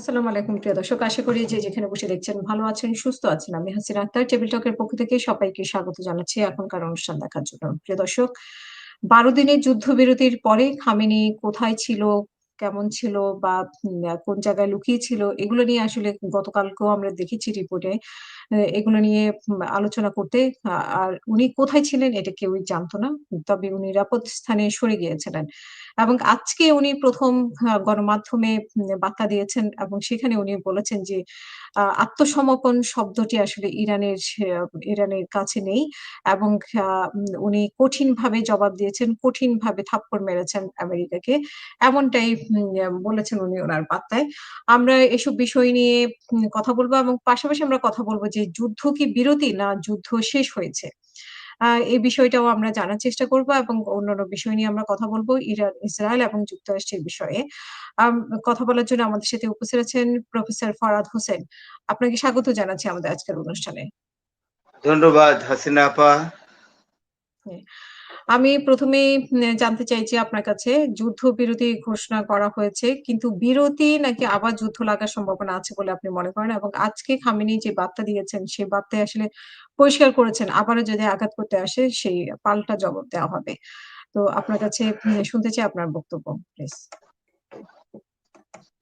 আসসালামু আলাইকুম প্রিয় দর্শক। আশা করি যে যেখানে বসে দেখছেন ভালো আছেন, সুস্থ আছেন। আমি হাসিনা আক্তার টেবিল টকের পক্ষ থেকে সবাইকে স্বাগত জানাচ্ছি এখনকার অনুষ্ঠান দেখার জন্য। প্রিয় দর্শক, ১২ দিনের যুদ্ধবিরতির পরে খামেনি কোথায় ছিল, কেমন ছিল বা কোন জায়গায় লুকিয়ে ছিল এগুলো নিয়ে আসলে গতকালকেও আমরা দেখেছি রিপোর্টে। এগুলো নিয়ে আলোচনা করতে আর উনি কোথায় ছিলেন এটা কেউই জানতো না। তবে উনি নিরাপদ স্থানে সরে গিয়েছিলেন। এবং আজকে উনি ১ম আ গণমাধ্যমে বার্তা দিয়েছেন এবং সেখানে উনি বলেছেন যে আত্মসমর্পণ শব্দটি আসলে ইরানের ইরানের কাছে নেই এবং উনি কঠিনভাবে জবাব দিয়েছেন, কঠিনভাবে থাপ্পড় মেরেছেন আমেরিকাকে। এমনটাই বলেছেন উনি ওনার বার্তায়। আমরা এসব বিষয় নিয়ে কথা বলব এবং পাশাপাশি আমরা কথা বলব যে যুদ্ধ কি বিরতি না যুদ্ধ শেষ হয়েছে? এই বিষয়টাও আমরা জানার চেষ্টা করব এবং অন্যান্য বিষয় নিয়ে আমরা কথা বলব ইরান, ইসরায়েল এবং যুক্তরাষ্ট্রের বিষয়ে। কথা বলার জন্য আমাদের সাথে উপস্থিত আছেন প্রফেসর ফরাদ হোসেন। আপনাকে স্বাগত জানাচ্ছি আমাদের আজকের অনুষ্ঠানে। ধন্যবাদ হাসিনা আপা। আমি ১ম এই উম, জানতে চাইছি আপনার কাছে যুদ্ধবিরতি ঘোষণা করা হয়েছে। কিন্তু বিরতি নাকি আবার যুদ্ধ লাগার সম্ভাবনা আছে বলে আপনি মনে করেন? এবং আজকে খামিনি যে বার্তা দিয়েছেন সেই বার্তায় আসলে পরিষ্কার করেছেন, আবারও যদি আঘাত করতে আসে, সেই পাল্টা জবাব দেওয়া হবে। তো আপনার কাছে শুনতে চাই আপনার বক্তব্য, প্লিজ।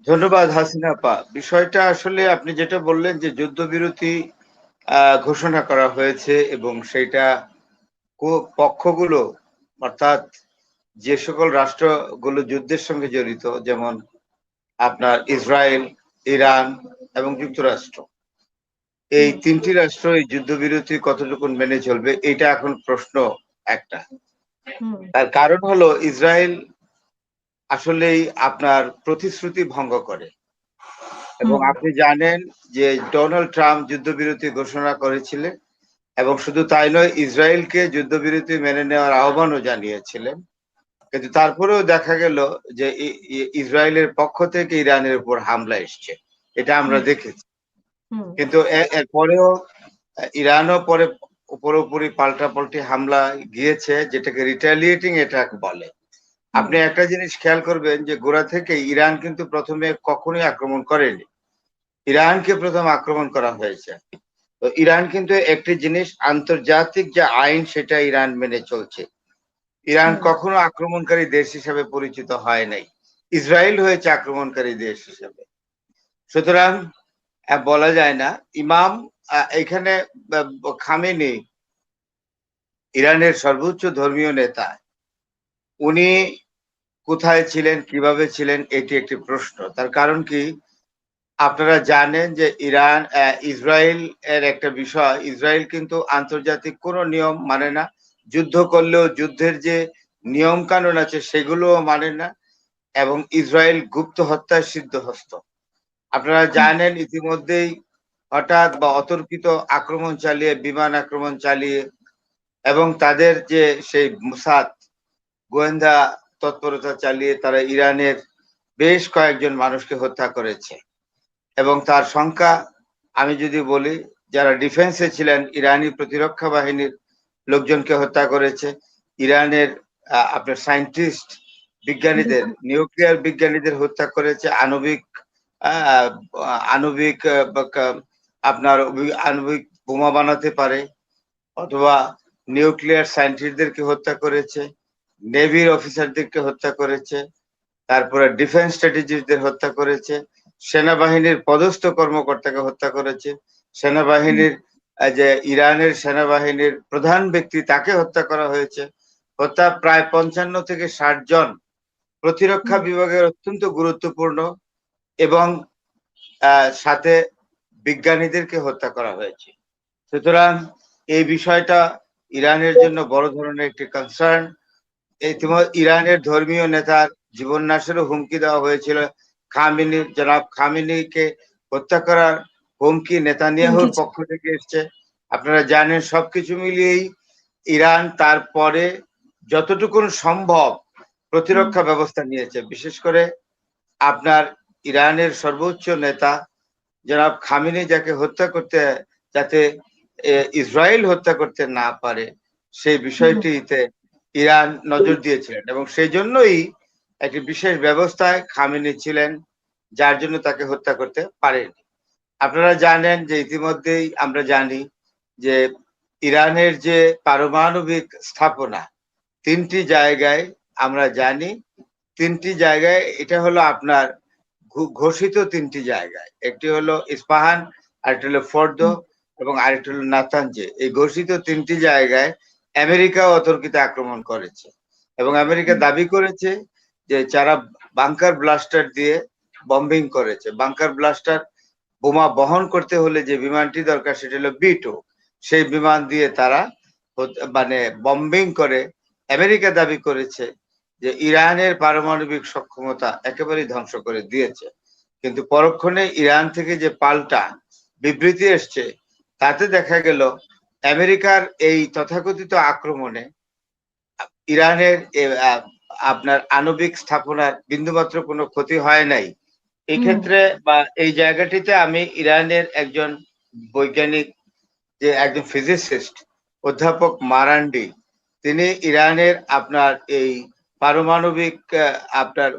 ধন্যবাদ হাসিনা আপা। বিষয়টা আসলে আপনি যেটা বললেন যে যুদ্ধবিরতি ঘোষণা করা হয়েছে এবং সেইটা কো পক্ষগুলো অর্থাৎ যে সকল রাষ্ট্রগুলো যুদ্ধের সঙ্গে জড়িত যেমন আপনার ইসরায়েল, ইরান এবং যুক্তরাষ্ট্র। এই তিনটি ৩ টি রাষ্ট্র এই যুদ্ধবিরতি কতটুকু মেনে চলবে এটা এখন প্রশ্ন একটা। তার কারণ হলো ইসরায়েল আসলেই আপনার প্রতিশ্রুতি ভঙ্গ করে। এবং আপনি জানেন যে ডোনাল্ড ট্রাম্প যুদ্ধবিরতি ঘোষণা করেছিলেন এবং শুধু তাই নয় ইসরায়েলকে যুদ্ধবিরতি মেনে নেওয়ার আহ্বানও জানিয়েছিলেন। কিন্তু তারপরেও দেখা গেল যে ইসরায়েলের পক্ষ থেকে ইরানের উপর হামলা এসছে। এটা আমরা দেখেছি। কিন্তু এরপরেও ইরানও পরে পুরোপুরি পাল্টাপাল্টি হামলা গিয়েছে যেটাকে রিটালিয়েটিং অ্যাটাক বলে। আপনি একটা জিনিস খেয়াল করবেন যে গোড়া থেকেই ইরান কিন্তু প্রথমে কখনোই আক্রমণ করেনি। ইরানকে প্রথম আক্রমণ করা হয়েছে। তো ইরান কিন্তু একটি জিনিস আন্তর্জাতিক যে আইন সেটা ইরান মেনে চলছে। ইরান কখনো আক্রমণকারী দেশ হিসেবে পরিচিত হয় নাই। ইসরায়েল হয়েছে আক্রমণকারী দেশ হিসেবে। সুতরাং বলা যায় না ইমাম এখানে খামেনি ইরানের সর্বোচ্চ ধর্মীয় নেতা। উনি কোথায় ছিলেন, কীভাবে ছিলেন এটি একটি প্রশ্ন। তার কারণ কি? আপনারা জানেন যে ইরান ইসরায়েল এর একটা বিষয়, ইসরায়েল কিন্তু আন্তর্জাতিক কোনো নিয়ম মানে না। যুদ্ধ করলেও যুদ্ধের যে নিয়ম-কানুন আছে সেগুলোও মানে না এবং ইসরায়েল গুপ্ত হত্যায় সিদ্ধহস্ত। আপনারা জানেন ইতিমধ্যেই হঠাৎ বা অতর্কিত আক্রমণ চালিয়ে, বিমান আক্রমণ চালিয়ে এবং তাদের যে সেই মোসাদ গোয়েন্দা তৎপরতা চালিয়ে তারা ইরানের বেশ কয়েকজন মানুষকে হত্যা করেছে। এবং তার সংখ্যা আমি যদি বলি যারা ডিফেন্সে ছিলেন ইরানি প্রতিরক্ষা বাহিনীর লোকজনকে হত্যা করেছে। ইরানের আপনার সায়েন্টিস্ট বিজ্ঞানীদের, নিউক্লিয়ার বিজ্ঞানীদের হত্যা করেছে। আণবিক আণবিক আপনার আণবিক বোমা বানাতে পারে অথবা নিউক্লিয়ার সায়েন্টিস্টদেরকে হত্যা করেছে। নেভির অফিসারদেরকে হত্যা করেছে। তারপরে ডিফেন্স স্ট্র্যাটেজিস্টদের হত্যা করেছে। সেনাবাহিনীর পদস্থ কর্মকর্তাকে হত্যা করেছে। সেনাবাহিনীর যে ইরানের সেনাবাহিনীর প্রধান ব্যক্তি তাকে হত্যা করা হয়েছে। হত্যা প্রায় ৫৫ থেকে ৬০ জন প্রতিরক্ষা বিভাগের অত্যন্ত গুরুত্বপূর্ণ এবং সাথে বিজ্ঞানীদেরকে হত্যা করা হয়েছে। সুতরাং এই বিষয়টা ইরানের জন্য বড় ধরনের একটি কনসার্ন। ইরানের ধর্মীয় নেতার জীবন নাশেরও হুমকি দেওয়া হয়েছিল। খামেনি জনাব খামেনিকে হত্যা করার হুমকি নেতানিয়াহুর পক্ষ থেকে এসছে। আপনারা জানেন সবকিছু মিলিয়েই ইরান তারপরে যতটুকুন সম্ভব প্রতিরক্ষা ব্যবস্থা নিয়েছে। বিশেষ করে আপনার ইরানের সর্বোচ্চ নেতা জনাব খামেনি যাকে হত্যা করতে যাতে ইসরায়েল হত্যা করতে না পারে সেই বিষয়টিতে ইরান নজর দিয়েছিলেন এবং সেজন্যই একটি বিশেষ ব্যবস্থায় খামেনি ছিলেন, যার জন্য তাকে হত্যা করতে পারেনি। আপনারা জানেন যে ইতিমধ্যেই আমরা জানি যে ইরানের যে পারমাণবিক স্থাপনা, তিনটি জায়গায় আমরা জানি, তিনটি জায়গায় এটা হলো আপনার ঘোষিত তিনটি জায়গায়। একটি হলো ইস্পাহান, আরেকটি হলো ফর্দ এবং আরেকটি হলো নাতানজে এই ঘোষিত তিনটি জায়গায় আমেরিকা অতর্কিত আক্রমণ করেছে এবং আমেরিকা দাবি করেছে যে যারা বাংকার ব্লাস্টার দিয়ে বম্বিং করেছে বাংকার ব্লাস্টার বোমা বহন করতে হলে যে বিমানটি দরকার সেটা হলো বিটু সেই বিমান দিয়ে তারা মানে বম্বিং করে আমেরিকা দাবি করেছে যে ইরানের পারমাণবিক সক্ষমতা একেবারেই ধ্বংস করে দিয়েছে। কিন্তু পরক্ষণে ইরান থেকে যে পাল্টা বিবৃতি এসছে, তাতে দেখা গেল আমেরিকার এই তথাকথিত আক্রমণে ইরানের আপনার আণবিক স্থাপনার বিন্দুমাত্র কোনো ক্ষতি হয় নাই। এই হুম। ক্ষেত্রে বা এই জায়গাটিতে আমি ইরানের একজন বৈজ্ঞানিক যে একজন ফিজিসিস্ট অধ্যাপক মারান্ডি তিনি ইরানের আপনার এই পারমাণবিক আপনার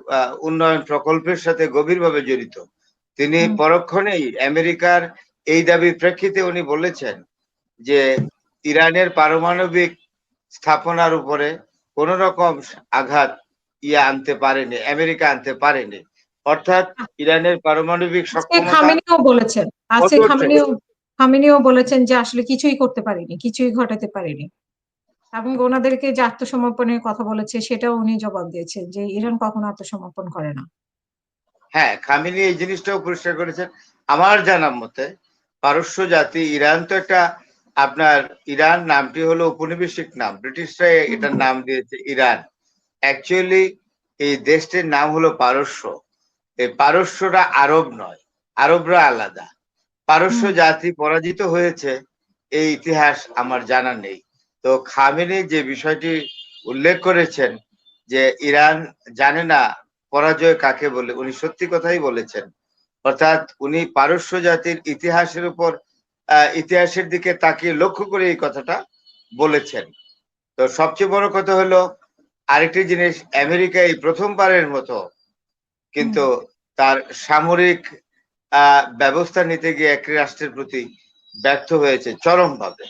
উন্নয়ন প্রকল্পের সাথে গভীরভাবে জড়িত। তিনি পরক্ষণেই আমেরিকার এই দাবির প্রেক্ষিতে উনি বলেছেন যে ইরানের পারমাণবিক স্থাপনার উপরে কোন রকম আঘাত ইয়ে আনতে পারেনি আমেরিকা আনতে পারেনি। অর্থাৎ ইরানের পারমাণবিক সক্ষমতা খামেনিও বলেছেন। আজকে খামেনিও খামেনিও বলেছেন যে আসলে কিছুই করতে পারেনি কিছুই ঘটাতে পারেনি। এবং ওনাদেরকে যে আত্মসমর্পণের কথা বলেছে সেটাও উনি জবাব দিয়েছেন যে ইরান কখনো আত্মসমর্পণ করে না। হ্যাঁ খামিনি এই জিনিসটাও পরিষ্কার করেছেন। আমার জানার মতে পারস্য জাতি ইরান তো একটা আপনার ইরান নামটি হলো উপনিবেশিক নাম। ব্রিটিশরা এটার নাম দিয়েছে ইরান। অ্যাকচুয়ালি এই দেশটির নাম হলো পারস্য। এই পারস্যরা আরব নয় আরবরা আলাদা। পারস্য জাতি পরাজিত হয়েছে এই ইতিহাস আমার জানা নেই। তো খামেনি যে বিষয়টি উল্লেখ করেছেন যে ইরান জানে না পরাজয় কাকে বলে উনি সত্যি কথাই বলেছেন। অর্থাৎ উনি পারস্য জাতির ইতিহাসের উপর ইতিহাসের দিকে তাকিয়ে লক্ষ্য করে এই কথাটা বলেছেন। তো সবচেয়ে বড় কথা হলো আরেকটি জিনিস আমেরিকা এই প্রথমবারের মতো কিন্তু তার সামরিক ব্যবস্থা নিতে গিয়ে একটি রাষ্ট্রের প্রতি ব্যর্থ হয়েছে চরমভাবে।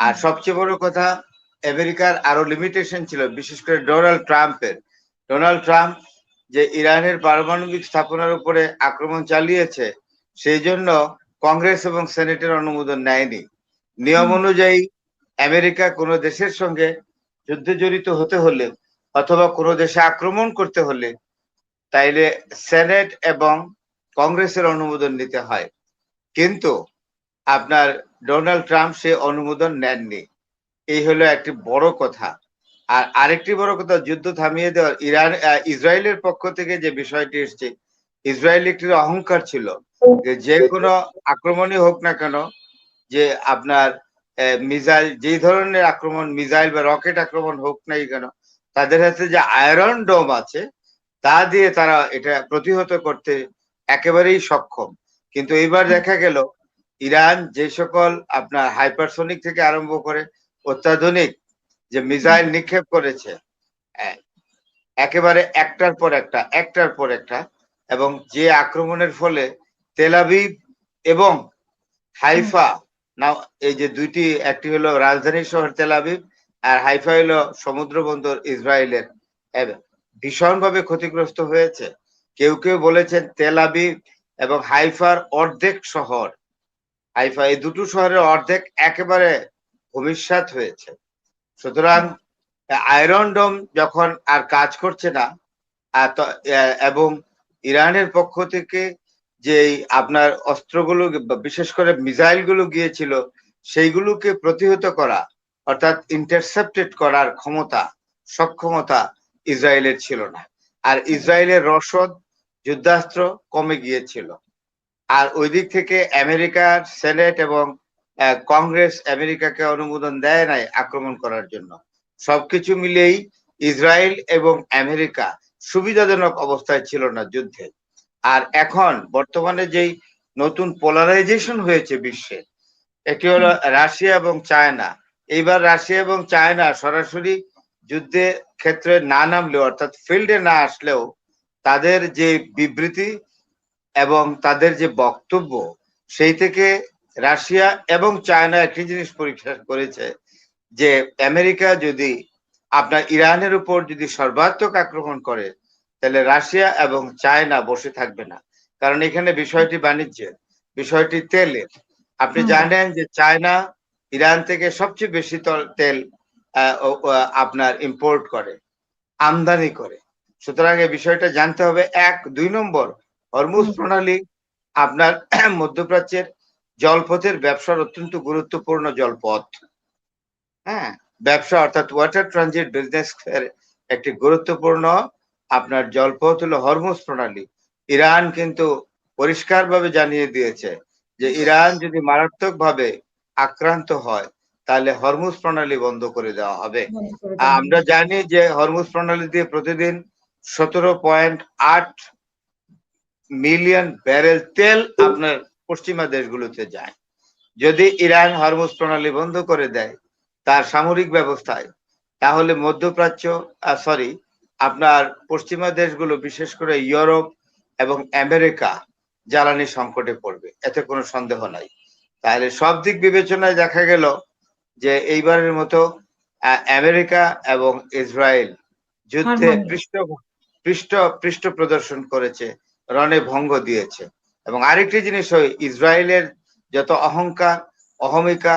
আর সবচেয়ে বড় কথা আমেরিকার আরও লিমিটেশন ছিল বিশেষ করে ডোনাল্ড ট্রাম্পের। ডোনাল্ড ট্রাম্প যে ইরানের পারমাণবিক স্থাপনার উপরে আক্রমণ চালিয়েছে সেই জন্য কংগ্রেস এবং সেনেটের অনুমোদন নেয়নি। নিয়ম অনুযায়ী আমেরিকা কোনো দেশের সঙ্গে যুদ্ধে জড়িত হতে হলে অথবা কোনো দেশে আক্রমণ করতে হলে তাইলে সেনেট এবং কংগ্রেসের অনুমোদন নিতে হয়। কিন্তু আপনার ডোনাল্ড ট্রাম্প সে অনুমোদন নেননি। এই হলো একটি বড় কথা। আর আরেকটি বড় কথা যুদ্ধ থামিয়ে দেওয়ার ইরান ইসরায়েলের পক্ষ থেকে যে বিষয়টি এসছে ইসরায়েল একটি অহংকার ছিল যে যে কোনো আক্রমণই হোক না কেন, যে আপনার মিসাইল, যেই ধরনের আক্রমণ, মিসাইল বা রকেট আক্রমণ হোক নাই কেন, তাদের হাতে যে আয়রন ডোম আছে, তা দিয়ে তারা এটা প্রতিহত করতে একেবারেই সক্ষম। কিন্তু এইবার দেখা গেল, ইরান যে সকল আপনার হাইপারসোনিক থেকে আরম্ভ করে অত্যাধুনিক যে মিসাইল নিক্ষেপ করেছে একেবারে একটার পর একটা, একটার পর একটা এবং যে আক্রমণের ফলে তেলাবিব এবং হাইফা না এই যে দুইটি, একটি হলো রাজধানী শহর তেলাবিব আর হাইফা হলো সমুদ্র বন্দর ইসরায়েলের। ভীষণভাবে ক্ষতিগ্রস্ত হয়েছে। কেউ কেউ বলেছেন তেলাবিব এবং হাইফার অর্ধেক শহর। হাইফা, এই দুটো শহরের অর্ধেক একেবারে ভূমিষ্যাত হয়েছে। সুতরাং আয়রন ডোম যখন আর কাজ করছে না এবং ইরানের পক্ষ থেকে যে আপনার অস্ত্রগুলো, বিশেষ করে মিসাইলগুলো গিয়েছিল, সেইগুলোকে প্রতিহত করা, অর্থাৎ ইন্টারসেপ্টেড করার ক্ষমতা, সক্ষমতা ইসরায়েলের ছিল না। আর ইসরায়েলের রসদ যুদ্ধাস্ত্র কমে গিয়েছিল। আর ওই দিক থেকে আমেরিকার সেনেট এবং কংগ্রেস আমেরিকাকে অনুমোদন দেয় নাই আক্রমণ করার জন্য। সবকিছু মিলেই ইসরায়েল এবং আমেরিকা সুবিধাজনক অবস্থায় ছিল না যুদ্ধে। আর এখন বর্তমানে যেই নতুন পোলারাইজেশন হয়েছে বিশ্বে এটি হলো রাশিয়া এবং চায়না। এইবার রাশিয়া এবং চায়না সরাসরি যুদ্ধে ক্ষেত্রে না নামলেও অর্থাৎ ফিল্ডে না আসলেও তাদের যে বিবৃতি এবং তাদের যে বক্তব্য সেই থেকে রাশিয়া এবং চায়না একটি জিনিস পরীক্ষা করেছে যে আমেরিকা যদি আপনার ইরানের উপর যদি সর্বাত্মক আক্রমণ করে তাহলে রাশিয়া এবং চায়না বসে থাকবে না। কারণ এখানে বিষয়টি বাণিজ্যের বিষয়টি তেলের। আপনি। জানেন যে চায়না ইরান থেকে সবচেয়ে বেশি তল- আপনার ইম্পোর্ট করে আমদানি করে। সুতরাং এই বিষয়টা জানতে হবে। এক দুই নম্বর হরমুজ প্রণালী আপনার মধ্যপ্রাচ্যের জলপথের ব্যবসার অত্যন্ত গুরুত্বপূর্ণ জলপথ। হ্যাঁ ব্যবসা অর্থাৎ ওয়াটার ট্রানজিট বিজনেস একটি গুরুত্বপূর্ণ আপনার জলপথ হলো হরমুজ প্রণালী। ইরান কিন্তু পরিষ্কারভাবে জানিয়ে দিয়েছে যে ইরান যদি মারাত্মকভাবে আক্রান্ত হয় তাহলে হরমুজ প্রণালী বন্ধ করে দেওয়া হবে। আমরা জানি যে হরমুজ প্রণালী দিয়ে প্রতিদিন সতেরো পয়েন্ট আট মিলিয়ন ব্যারেল তেল আপনার পশ্চিমা দেশগুলোতে যায়। যদি ইরান হরমুজ প্রণালী বন্ধ করে দেয় তার সামরিক ব্যবস্থায়। তাহলে মধ্যপ্রাচ্য সরি আপনার পশ্চিমা দেশগুলো বিশেষ করে ইউরোপ এবং আমেরিকা জ্বালানি সংকটে পড়বে। এতে কোনো সন্দেহ নাই। তাহলে সব দিক বিবেচনায় দেখা গেল যে এইবারের মতো আমেরিকা এবং ইসরায়েল যুদ্ধে পৃষ্ঠ পৃষ্ঠ পৃষ্ঠ প্রদর্শন করেছে রণে ভঙ্গ দিয়েছে। এবং আরেকটি জিনিস হয় ইসরায়েলের যত অহংকার অহমিকা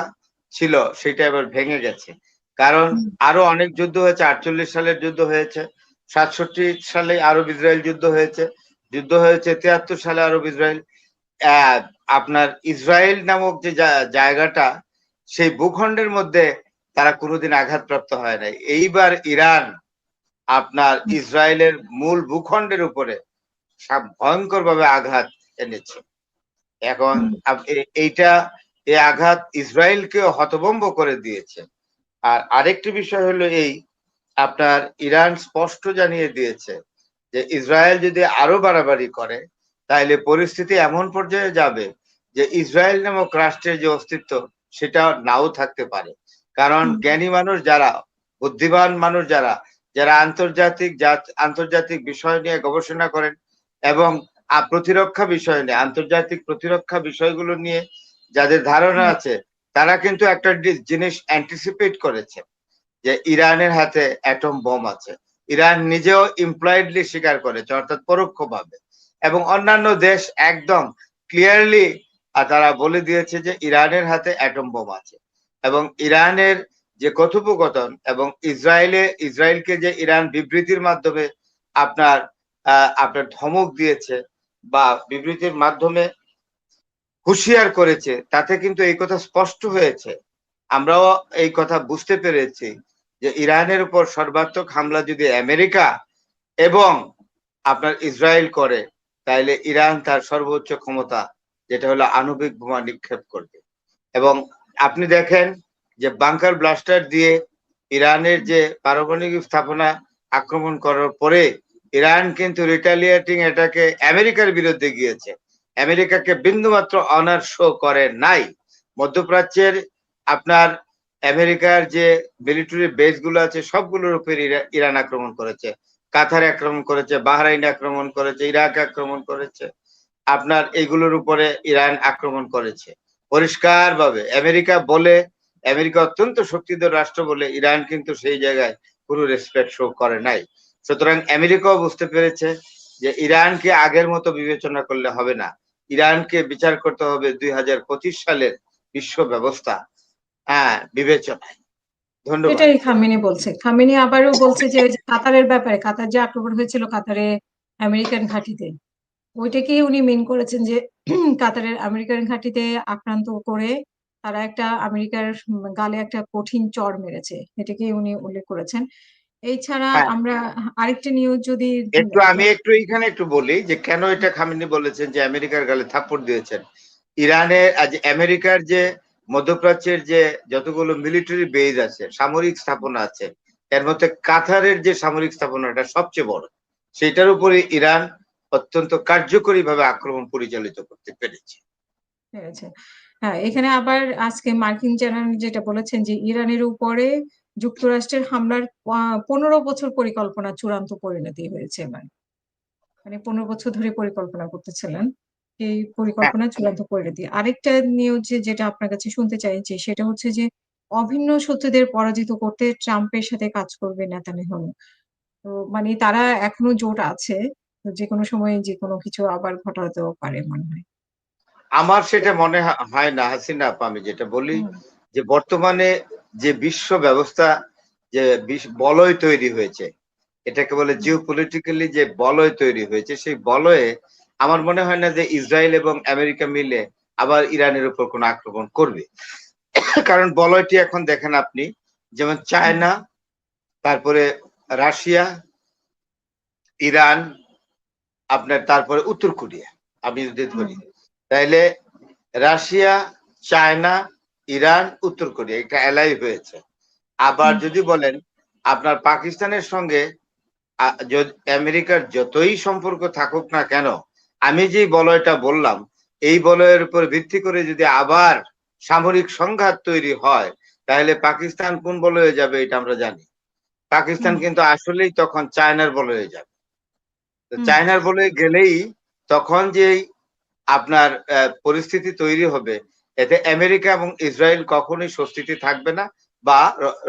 ছিল সেটা এবার ভেঙে গেছে। কারণ আরও অনেক যুদ্ধ হয়েছে আটচল্লিশ সালের যুদ্ধ হয়েছে সাতষট্টি সালে আরব ইসরায়েল যুদ্ধ হয়েছে যুদ্ধ হয়েছে তিয়াত্তর সালে আরব ইসরায়েল আপনার ইসরায়েল নামক যে জায়গাটা সেই ভূখণ্ডের মধ্যে তারা কোনোদিন আঘাতপ্রাপ্ত হয় নাই। এইবার ইরান আপনার ইসরায়েলের মূল ভূখণ্ডের উপরে ভয়ঙ্কর ভাবে আঘাত এনেছে। এখন হুম। এ- আঘাত ইসরায়েলকে হতভম্ব করে দিয়েছে। আর আরেকটি বিষয় হলো এই আপনার ইরান স্পষ্ট জানিয়ে দিয়েছে যে ইসরায়েল যদি আরও বাড়াবাড়ি করে তাহলে পরিস্থিতি এমন পর্যায়ে যাবে যে ইসরায়েল নামক রাষ্ট্রের যে অস্তিত্ব সেটা নাও থাকতে পারে। কারণ জ্ঞানী মানুষ যারা বুদ্ধিমান মানুষ যারা যারা আন্তর্জাতিক আন্তর্জাতিক বিষয় নিয়ে গবেষণা করেন এবং প্রতিরক্ষা বিষয় নিয়ে আন্তর্জাতিক প্রতিরক্ষা বিষয়গুলো নিয়ে যাদের ধারণা আছে তারা কিন্তু একটা জিনিস অ্যান্টিসিপেট করেছে যে ইরানের হাতে অ্যাটম বোম আছে। ইরান নিজেও ইমপ্লয়েডলি স্বীকার করেছে অর্থাৎ পরোক্ষভাবে। এবং অন্যান্য দেশ একদম ক্লিয়ারলি তারা বলে দিয়েছে যে ইরানের হাতে অ্যাটম বোম আছে। এবং ইরানের যে কথোপকথন এবং ইসরায়েলে ইসরায়েলকে যে ইরান বিবৃতির মাধ্যমে আপনার আহ, আপনার ধমক দিয়েছে বা বিবৃতির মাধ্যমে হুঁশিয়ার করেছে, তাতে কিন্তু এই কথা স্পষ্ট হয়েছে। আমরাও এই কথা বুঝতে পেরেছি যে ইরানের উপর সর্বাত্মক হামলা যদি আমেরিকা এবং আপনার ইসরায়েল করে তাহলে ইরান তার সর্বোচ্চ ক্ষমতা, যেটা হলো আণবিক বোমা নিক্ষেপ করবে। এবং আপনি দেখেন যে বাংকার ব্লাস্টার দিয়ে ইরানের যে পারমাণবিক স্থাপনা আক্রমণ করার পরে, ইরান কিন্তু রিটালিয়েটিং এটাকে আমেরিকার বিরুদ্ধে গিয়েছে। আমেরিকাকে বিন্দুমাত্র অনার শো করে নাই। মধ্যপ্রাচ্যের আপনার আমেরিকার যে মিলিটারি বেসগুলো আছে, সবগুলোর উপর ইরা- ইরান আক্রমণ করেছে। কাতার আক্রমণ করেছে, বাহরাইন আক্রমণ করেছে, ইরাক আক্রমণ করেছে। আপনার এইগুলোর উপরে ইরান আক্রমণ করেছে। পরিষ্কারভাবে আমেরিকা বলে, আমেরিকা অত্যন্ত শক্তিধর রাষ্ট্র বলে ইরান কিন্তু সেই জায়গায় কোনো রেসপেক্ট শো করে নাই। সুতরাং আমেরিকাও বুঝতে পেরেছে যে ইরানকে আগের মতো বিবেচনা করলে হবে না। ইরানকে বিচার করতে হবে দুই হাজার পঁচিশ সালের বিশ্ব ব্যবস্থা। হ্যাঁ বিবেচনায়। এটাই খামিনি বলছে। খামিনি আবারও বলছে যে কাতারের ব্যাপারে, কাতার যে আক্রমণ হয়েছিল কাতারে আমেরিকান ঘাঁটিতে, ওইটাকেই উনি মেন করেছেন যে, কাতারের আমেরিকান ঘাঁটিতে আক্রান্ত করে তারা একটা আমেরিকার গালে একটা কঠিন চর মেরেছে। এটাকেই উনি উল্লেখ করেছেন। এছাড়া হ্যাঁ। আমরা আরেকটা নিউজ যদি একটু আমি একটু এখানে একটু বলি যে কেন এটা খামিনি বলেছেন যে আমেরিকার গালে থাপ্পড় দিয়েছেন? ইরানের আজ আমেরিকার যে মধ্যপ্রাচ্যের যে যতগুলো মিলিটারি বেজ আছে সামরিক স্থাপনা আছে এর মধ্যে কাতারের যে সামরিক স্থাপনাটা সবচেয়ে বড় সেটার উপরে ইরান অত্যন্ত কার্যকরী ভাবে আক্রমণ পরিচালিত করতে পেরেছে। হ্যাঁ এখানে আবার আজকে মার্কিন জেনারেল যেটা বলেছেন যে ইরানের উপরে যুক্তরাষ্ট্রের হামলার পনেরো বছর পরিকল্পনা চূড়ান্ত পরিণতি হয়েছে এবার মানে ১৫ বছর ধরে পরিকল্পনা করতেছিলেন। এই পরিকল্পনা চূড়ান্ত পরিণতি আরেকটা নিউজ যে যেটা আপনার কাছে শুনতে চাইছি সেটা হচ্ছে যে অভিন্ন শত্রুদের পরাজিত করতে ট্রাম্পের সাথে কাজ করবে নেতানিয়াহু। তো মানে তারা এখনও জোট আছে। তো যেকোনো সময়ে যেকোনো কিছু আবার ঘটাতেও পারে মনে হয়। আমার সেটা মনে হয় না হাসিনা আপা আমি যেটা বলি যে বর্তমানে যে বিশ্ব ব্যবস্থা, যে বলয় তৈরি হয়েছে, এটাকে বলে জিও পলিটিক্যালি যে বলয় তৈরি হয়েছে, সেই বলয়ে আমার মনে হয় না যে ইসরায়েল এবং আমেরিকা মিলে আবার ইরানের উপর কোনো আক্রমণ করবে। কারণ বলয়টি এখন দেখেন আপনি, যেমন চায়না, তারপরে রাশিয়া, ইরান, আপনার তারপরে উত্তর কোরিয়া, আমি যদি ধরি। তাইলে রাশিয়া, চায়না ইরান উত্তর কোরিয়া এটা এলাই হয়েছে। আবার যদি বলেন আপনার পাকিস্তানের সঙ্গে আমেরিকার যতই সম্পর্ক থাকুক না কেন আমি যে বলয়টা বললাম এই বলয়ের উপর ভিত্তি করে যদি আবার সামরিক সংঘাত তৈরি হয় তাহলে পাকিস্তান কোন বলয়ে যাবে এটা আমরা জানি। পাকিস্তান কিন্তু আসলেই তখন চায়নার বলয়ে যাবে। চায়নার বলয়ে গেলেই তখন যেই আপনার পরিস্থিতি তৈরি হবে এতে আমেরিকা এবং ইসরায়েল কখনোই স্বস্তিতে থাকবে না বা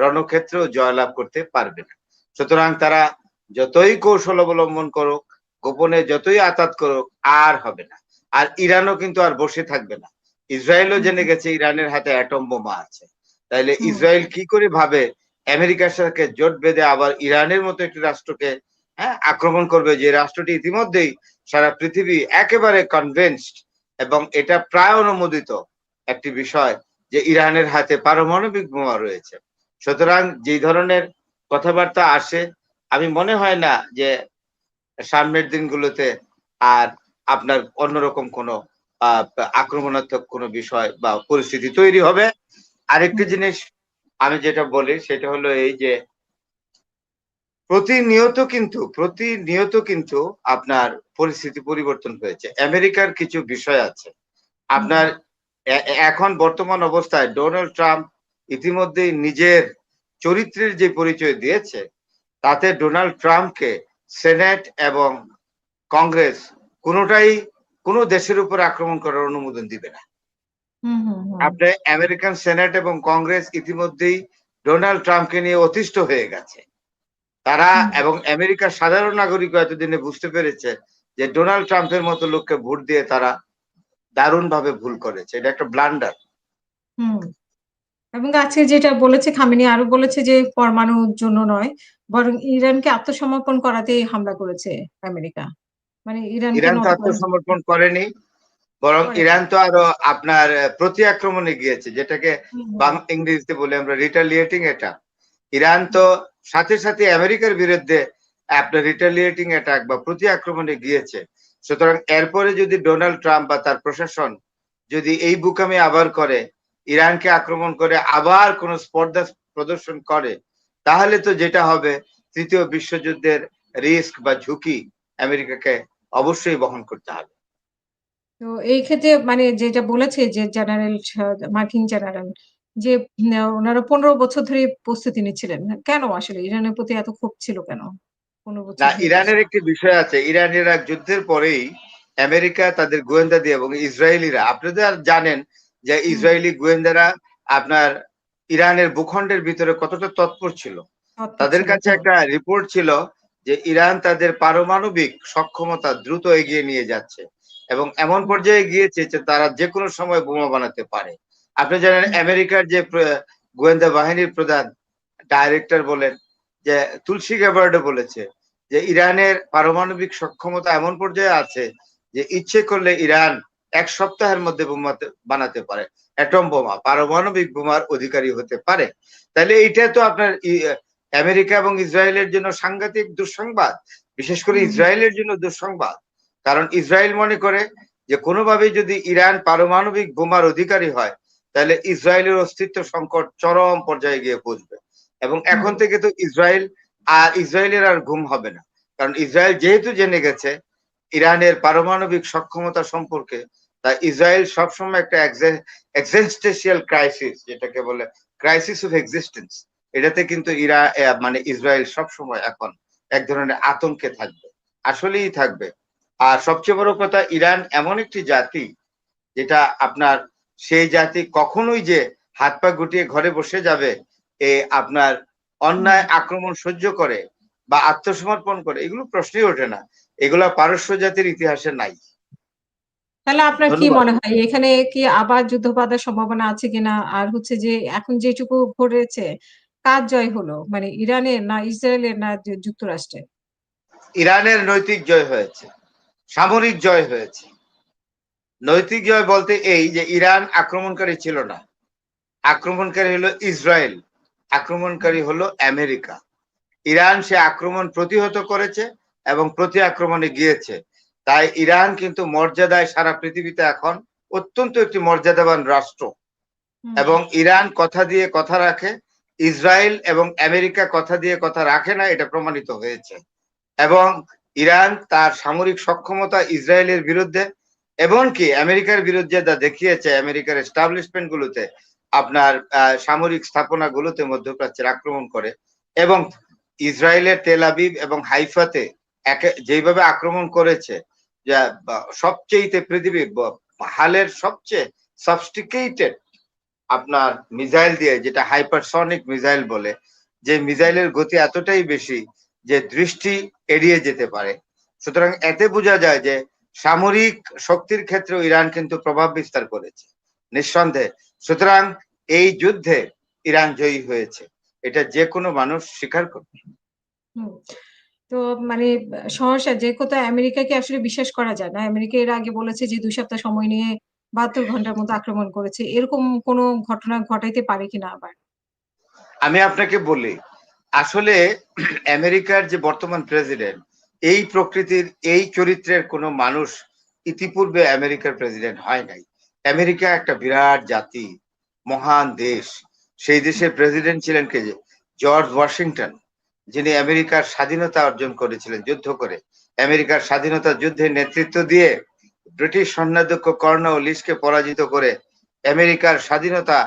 রণক্ষেত্রেও জয়লাভ করতে পারবে না। সুতরাং তারা যতই কৌশল অবলম্বন করুক গোপনে যতই আতাত করুক আর হবে না। আর ইরানও কিন্তু আর বসে থাকবে না। ইসরায়েলও জেনে গেছে ইরানের হাতে অ্যাটম বোমা আছে। তাইলে ইসরায়েল কি করে ভাবে আমেরিকার সাথে জোট বেঁধে আবার ইরানের মতো একটি রাষ্ট্রকে হ্যাঁ আক্রমণ করবে যে রাষ্ট্রটি ইতিমধ্যেই সারা পৃথিবী একেবারে কনভিন্সড এবং এটা প্রায় অনুমোদিত একটি বিষয় যে ইরানের হাতে পারমাণবিক বোমা রয়েছে। সুতরাং যে ধরনের কথাবার্তা আসে, আমি মনে হয় না যে সামনের দিনগুলোতে আর আপনার অন্যরকম কোনো আক্রমণাত্মক কোনো বিষয় বা পরিস্থিতি তৈরি হবে। আরেকটি জিনিস আমি যেটা বলি, সেটা হলো এই যে প্রতিনিয়ত কিন্তু প্রতিনিয়ত কিন্তু আপনার পরিস্থিতি পরিবর্তন হয়েছে। আমেরিকার কিছু বিষয় আছে। আপনার এখন বর্তমান অবস্থায় ডোনাল্ড ট্রাম্প ইতিমধ্যেই নিজের চরিত্রের যে পরিচয় দিয়েছে তাতে ডোনাল্ড ট্রাম্পকে সেনেট এবং কংগ্রেস কোনোটাই কোনো দেশের উপর আক্রমণ করার অনুমোদন দিবে না। আপনি আমেরিকান সেনেট এবং কংগ্রেস ইতিমধ্যেই ডোনাল্ড ট্রাম্পকে নিয়ে অতিষ্ঠ হয়ে গেছে। তারা এবং আমেরিকার সাধারণ নাগরিক এতদিনে বুঝতে পেরেছে যে ডোনাল্ড ট্রাম্পের মতো লোককে ভোট দিয়ে তারা দারুণ ভাবে ভুল করেছে এটা একটা ব্লান্ডার হুম। এবং আজকে যেটা বলেছে খামেনি আরও বলেছে যে পরমাণুর জন্য নয়, বরং ইরানকে আত্মসমর্পণ করাতেই হামলা করেছে আমেরিকা। মানে ইরানকে ইরান তো আত্মসমর্পণ করেনি বরং ইরান তো আরও আপনার প্রতি আক্রমণে গিয়েছে যেটাকে ইংরেজিতে বলে আমরা রিটালিয়েটিং এটা। ইরান তো সাথে সাথে আমেরিকার বিরুদ্ধে আপনার রিটালিয়েটিং অ্যাটাক বা প্রতি আক্রমণে গিয়েছে। সুতরাং এরপরে যদি ডোনাল্ড ট্রাম্প বা তার প্রশাসন যদি এই বুকামি আবার করে, ইরানকে আক্রমণ করে, আবার কোন স্পর্ধা প্রদর্শন করে, তাহলে তো যেটা হবে, তৃতীয় বিশ্বযুদ্ধের রিস্ক বা ঝুঁকি আমেরিকাকে অবশ্যই বহন করতে হবে তো এই ক্ষেত্রে মানে যেটা বলেছে যে জেনারেল, মার্কিন জেনারেল, যে ওনারা ১৫ বছর ধরে প্রস্তুতি নিচ্ছিলেন। কেন আসলে ইরানের প্রতি এত ক্ষোভ ছিল কেন? ১৫ বছর না ইরানের একটি বিষয় আছে ইরানের যুদ্ধের পরেই আমেরিকা তাদের গোয়েন্দা দিয়ে এবং ইসরায়েলিরা আপনাদের জানেন যে ইসরায়েলি গোয়েন্দারা আপনার ইরানের ভূখণ্ডের ভিতরে কতটা তৎপর ছিল। তাদের কাছে। একটা রিপোর্ট ছিল যে ইরান তাদের পারমাণবিক সক্ষমতা দ্রুত এগিয়ে নিয়ে যাচ্ছে এবং এমন পর্যায়ে গিয়েছে যে তারা যে কোনো সময় বোমা বানাতে পারে। আপনি জানেন আমেরিকার যে গোয়েন্দা বাহিনীর প্রধান ডাইরেক্টর বলেন যে তুলসী গ্যাবার্ডে বলেছে যে ইরানের পারমাণবিক সক্ষমতা এমন পর্যায়ে আছে যে ইচ্ছে করলে ইরান এক সপ্তাহের মধ্যে বোমা বানাতে পারে। অ্যাটম বোমা পারমাণবিক বোমার অধিকারী হতে পারে। তাহলে এইটা তো আপনার আমেরিকা এবং ইসরায়েলের জন্য সাংঘাতিক দুঃসংবাদ। বিশেষ করে ইসরায়েলের জন্য দুঃসংবাদ। কারণ ইসরায়েল মনে করে যে কোনোভাবেই যদি ইরান পারমাণবিক বোমার অধিকারী হয় তাহলে ইসরায়েলের অস্তিত্ব সংকট চরম পর্যায়ে গিয়ে পৌঁছবে। এবং এখন থেকে তো ইসরায়েল আর ইসরায়েলের আর ঘুম হবে না। কারণ ইসরায়েল যেহেতু জেনে গেছে ইরানের পারমাণবিক সক্ষমতা সম্পর্কে তাই ইসরায়েল সবসময় একটা এক্সিস্টেন্সিয়াল ক্রাইসিস যেটাকে বলে ক্রাইসিস অফ এক্সিস্টেন্স এটাতে কিন্তু ইরা মানে ইসরায়েল সবসময় এখন এক ধরনের আতঙ্কে থাকবে আসলেই থাকবে। আর সবচেয়ে বড় কথা ইরান এমন একটি জাতি যেটা আপনার সেই জাতি কখনোই যে হাত পা গুটিয়ে ঘরে বসে যাবে আপনার অন্যায় আক্রমণ সহ্য করে বা আত্মসমর্পণ করে এগুলো প্রশ্নই ওঠে না। এগুলা পারস্য জাতির ইতিহাসে নাই। তাহলে আপনার কি মনে হয় এখানে কি আবার যুদ্ধ বাঁধার সম্ভাবনা আছে কিনা? আর হচ্ছে যে এখন যেটুকু ঘটেছে কার জয় হলো? মানে ইরানের না ইসরায়েলের না যুক্তরাষ্ট্রের? ইরানের নৈতিক জয় হয়েছে সামরিক জয় হয়েছে। নৈতিক জয় বলতে এই যে ইরান আক্রমণকারী ছিল না আক্রমণকারী হলো ইসরায়েল। আক্রমণকারী হলো আমেরিকা। ইরান সে আক্রমণ প্রতিহত করেছে এবং প্রতি আক্রমণে গিয়েছে। তাই ইরান কিন্তু মর্যাদায় সারা পৃথিবীতে এখন অত্যন্ত একটি মর্যাদাবান রাষ্ট্র। এবং ইরান কথা দিয়ে কথা রাখে ইসরায়েল এবং আমেরিকা কথা দিয়ে কথা রাখে না এটা প্রমাণিত হয়েছে। এবং ইরান তার সামরিক সক্ষমতা ইসরায়েলের বিরুদ্ধে এমনকি আমেরিকার বিরুদ্ধে যা দেখিয়েছে আমেরিকার এস্টাবলিশমেন্ট গুলোতে আপনার সামরিক স্থাপনা গুলোতে মধ্যপ্রাচ্যের আক্রমণ করে এবং ইসরায়েলের তেল আবিব এবং হাইফাতে যেভাবে আক্রমণ করেছে, যা সবচেয়ে পৃথিবীর ব- হালের সবচেয়ে সফস্টিকেটেড আপনার মিসাইল দিয়ে, যেটা হাইপারসনিক মিসাইল বলে, যে মিসাইলের গতি এতটাই বেশি যে দৃষ্টি এড়িয়ে যেতে পারে। সুতরাং এতে বোঝা যায় যে সামরিক শক্তির ক্ষেত্রেও ইরান কিন্তু প্রভাব বিস্তার করেছে, নিঃসন্দেহে। সুতরাং এই যুদ্ধে ইরান জয়ী হয়েছে। এটা যে কোনো মানুষ স্বীকার করবে। হুম। তো মানে সহসা যে কোথাও আমেরিকাকে আসলে বিশ্বাস করা যায় না। আমেরিকা এর আগে বলেছে যে দুই সপ্তাহ সময় নিয়ে বাহাত্তর ঘণ্টার মতো আক্রমণ করেছে। এরকম কোনো ঘটনা ঘটাইতে পারে কিনা আবার? আমি আপনাকে বলি আসলে আমেরিকার যে বর্তমান প্রেসিডেন্ট এই প্রকৃতির এই চরিত্রের কোনো মানুষ ইতিপূর্বে আমেরিকার প্রেসিডেন্ট হয় নাই। আমেরিকা একটা বিরাট জাতি। মহান দেশ। সেই দেশের প্রেসিডেন্ট ছিলেন কে? জর্জ ওয়াশিংটন যিনি আমেরিকার স্বাধীনতা অর্জন করেছিলেন, যুদ্ধ করে। আমেরিকার স্বাধীনতা যুদ্ধে নেতৃত্ব দিয়ে ব্রিটিশ সৈন্যাধ্যক্ষ কর্নওয়ালিসকে পরাজিত করে আমেরিকার স্বাধীনতা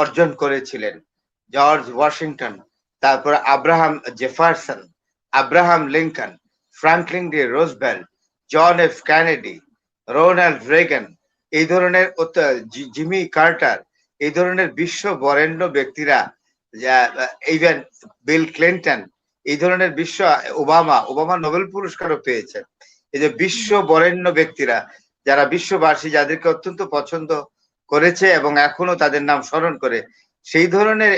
অর্জন করেছিলেন জর্জ ওয়াশিংটন তারপর Abraham Jefferson, Abraham Lincoln, Franklin D Roosevelt John F Kennedy Ronald Reagan, এই ধরনের জিমি কার্টার এই ধরনের বিশ্ব বরেণ্য ব্যক্তিরা ইভেন বিল ক্লিন্টন এই ধরনের বিশ্ব ওবামা ওবামা নোবেল পুরস্কারও পেয়েছেন। এই যে বিশ্ব বরেণ্য ব্যক্তিরা, যারা বিশ্ববাসী, যাদেরকে অত্যন্ত পছন্দ করেছে এবং এখনও তাদের নাম স্মরণ করে, সেই ধরনের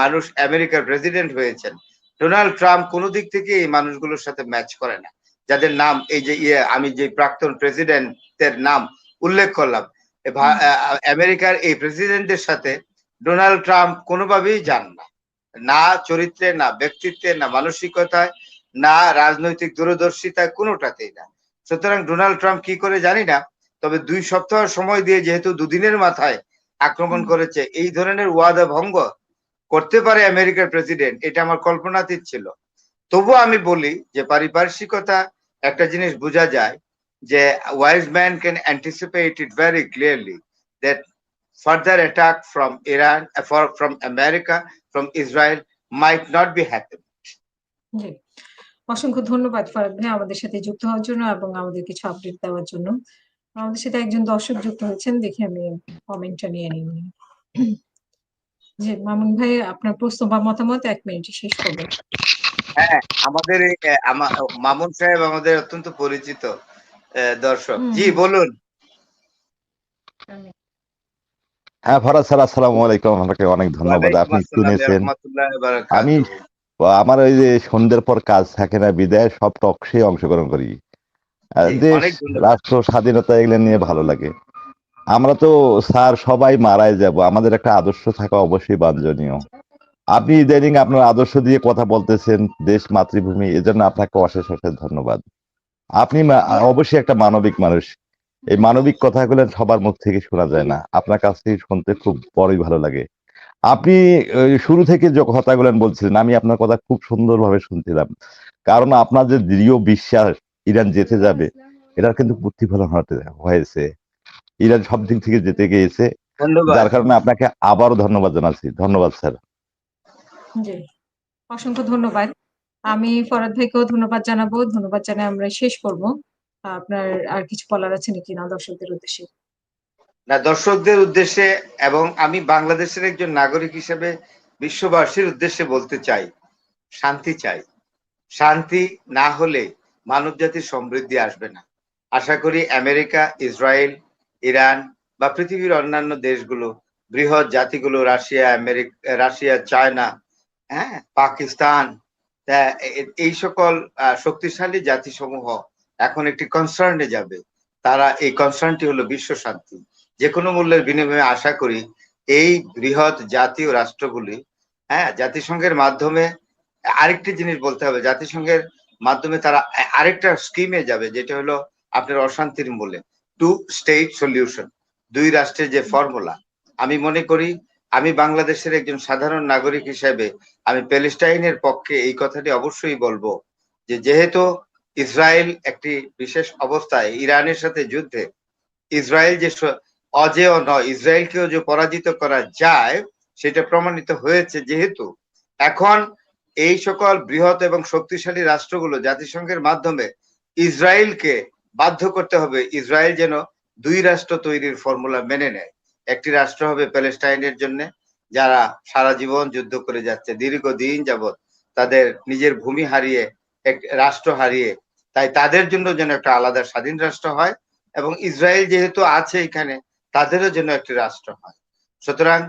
মানুষ আমেরিকার প্রেসিডেন্ট হয়েছেন। ডোনাল্ড ট্রাম্প কোনো দিক থেকে এই মানুষগুলোর সাথে ম্যাচ করে না। যাদের নাম, এই যে ইয়ে আমি যে প্রাক্তন প্রেসিডেন্টের নাম উল্লেখ করলাম আমেরিকার এই প্রেসিডেন্টের সাথে ডোনাল্ড ট্রাম্প কোনোভাবেই যান না। না চরিত্রে না ব্যক্তিত্বে না মানসিকতায় না রাজনৈতিক দূরদর্শিতায় কোনোটাতেই না। সুতরাং ডোনাল্ড ট্রাম্প কি করে জানি না তবে দুই সপ্তাহ সময় দিয়ে যেহেতু দুদিনের মাথায় আক্রমণ করেছে এই ধরনের ওয়াদা ভঙ্গ করতে পারে আমেরিকার প্রেসিডেন্ট এটা আমার কল্পনাতীত ছিল। তবুও আমি বলি যে পারিপার্শ্বিকতা একটা জিনিস বোঝা যায় যে wise man can anticipate it very clearly that further attack from Iran from America from Israel might not be easy. অসংখ্য ধন্যবাদ ফারাদ ভাই আমাদের সাথে যুক্ত হওয়ার জন্য এবং আমাদের কিছু আপডেট দেওয়ার জন্য। আমাদের সাথে একজন দর্শক যুক্ত হয়েছেন দেখি আমি কমেন্টটা নিয়ে নিই। জি মামুন ভাই আপনার প্রশ্ন বা মতামত এক মিনিটে শেষ করবেন। হ্যাঁ আমাদের মামুন সাহেব আমাদের অত্যন্ত পরিচিত। দর্শক। জি বলুন। হ্যাঁ ফরাজ স্যার আসসালামু আলাইকুম। আপনাকে অনেক ধন্যবাদ। আপনি শুনেছেন। আমি আমার ওই যে সন্ধ্যের পর কাজ থাকে না বিদায় সব টকসে অংশগ্রহণ করি। দেশ রাষ্ট্র স্বাধীনতা এগুলো নিয়ে ভালো লাগে। আমরা তো স্যার সবাই মারাই যাব। আমাদের একটা আদর্শ থাকা অবশ্যই বাঞ্ছনীয়। আপনি ইদানিং আপনার আদর্শ দিয়ে কথা বলতেছেন দেশ মাতৃভূমি এজন্য আপনাকে অশেষ অশেষ ধন্যবাদ। আপনি মা- অবশ্যই একটা মানবিক মানুষ। এই মানবিক কথাগুলো সবার মুখ থেকে শোনা যায় না। আপনার কাছ থেকে শুনতে খুব বড়ই ভালো লাগে। আপনি শুরু থেকে যে কথাগুলো বলছিলেন আমি আপনার কথা খুব সুন্দরভাবে শুনছিলাম। কারণ আপনার যে দৃঢ় বিশ্বাস ইরান যেতে যাবে এটার কিন্তু প্রতিফলন হতে হয়েছে। ইরান সব দিক থেকে যেতে গিয়েছে। যার কারণে আপনাকে আবারও ধন্যবাদ জানাচ্ছি। ধন্যবাদ স্যার। অসংখ্য ধন্যবাদ। আমি ফরাদ ভাইকেও ধন্যবাদ জানাব। ধন্যবাদ জানাই আমরা শেষ করব। আপনার আর কিছু বলার আছে নাকি না দর্শকদের উদ্দেশ্যে? না, দর্শকদের উদ্দেশ্যে এবং আমি বাংলাদেশের একজন নাগরিক হিসেবে বিশ্ববাসীর উদ্দেশ্যে বলতে চাই, শান্তি চাই। শান্তি না হলে মানব জাতির সমৃদ্ধি আসবে না। আশা করি আমেরিকা, ইসরায়েল, ইরান বা পৃথিবীর অন্যান্য দেশগুলো, বৃহৎ জাতিগুলো, রাশিয়া, আমেরিকা, রাশিয়া, চায়না হ্যাঁ পাকিস্তান এই সকল শক্তিশালী জাতিসমূহ এখন একটি কনসার্নে যাবে। তারা এই কনসার্নটি হলো বিশ্ব শান্তি। যে কোনো মূল্যের বিনিময়ে আশা করি এই বৃহৎ জাতীয় রাষ্ট্রগুলি হ্যাঁ জাতিসংঘের মাধ্যমে আরেকটি জিনিস বলতে হবে, জাতিসংঘের মাধ্যমে তারা আরেকটা স্কিমে যাবে, যেটা হলো আপনার অশান্তির মূলে টু স্টেট সলিউশন দুই রাষ্ট্রের যে ফর্মুলা আমি মনে করি আমি বাংলাদেশের একজন সাধারণ নাগরিক হিসেবে আমি প্যালেস্টাইনের পক্ষে এই কথাটি অবশ্যই বলব যে যেহেতু ইসরায়েল একটি বিশেষ অবস্থায় ইরানের সাথে যুদ্ধে, ইসরায়েল যে অজেয় নয়, ইসরায়েলকেও যে পরাজিত করা যায়, সেটা প্রমাণিত হয়েছে যেহেতু এখন এই সকল বৃহৎ এবং শক্তিশালী রাষ্ট্রগুলো জাতিসংঘের মাধ্যমে ইসরায়েলকে বাধ্য করতে হবে। ইসরায়েল যেন দুই রাষ্ট্র তৈরির ফর্মুলা মেনে নেয়। একটি রাষ্ট্র হবে প্যালেস্টাইনের জন্য, যারা সারা জীবন যুদ্ধ করে যাচ্ছে, দীর্ঘদিন যাবৎ তাদের নিজের ভূমি হারিয়ে, এক রাষ্ট্র হারিয়ে, তাই তাদের জন্য যেন একটা আলাদা স্বাধীন রাষ্ট্র হয় এবং ইসরায়েল যেহেতু আছে এখানে, তাদেরও যেন একটি রাষ্ট্র হয়। সুতরাং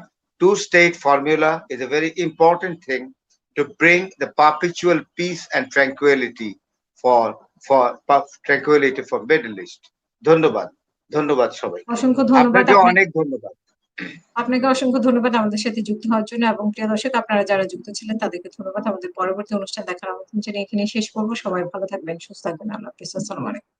two state formula is a very important thing to bring the perpetual peace and tranquility for for tranquility for Middle East ধন্যবাদ। ধন্যবাদ সবাই অসংখ্য ধন্যবাদ অনেক ধন্যবাদ। আপনাকে অসংখ্য ধন্যবাদ আমাদের সাথে যুক্ত হওয়ার জন্য এবং প্রিয় দর্শক আপনারা যারা যুক্ত ছিলেন তাদেরকে ধন্যবাদ। আমাদের পরবর্তী অনুষ্ঠান দেখার আমন্ত্রণ জানিয়ে এখানে শেষ করব। সবাই ভালো থাকবেন সুস্থ থাকবেন। আল্লাহ হাফিজ। আসসালামু আলাইকুম।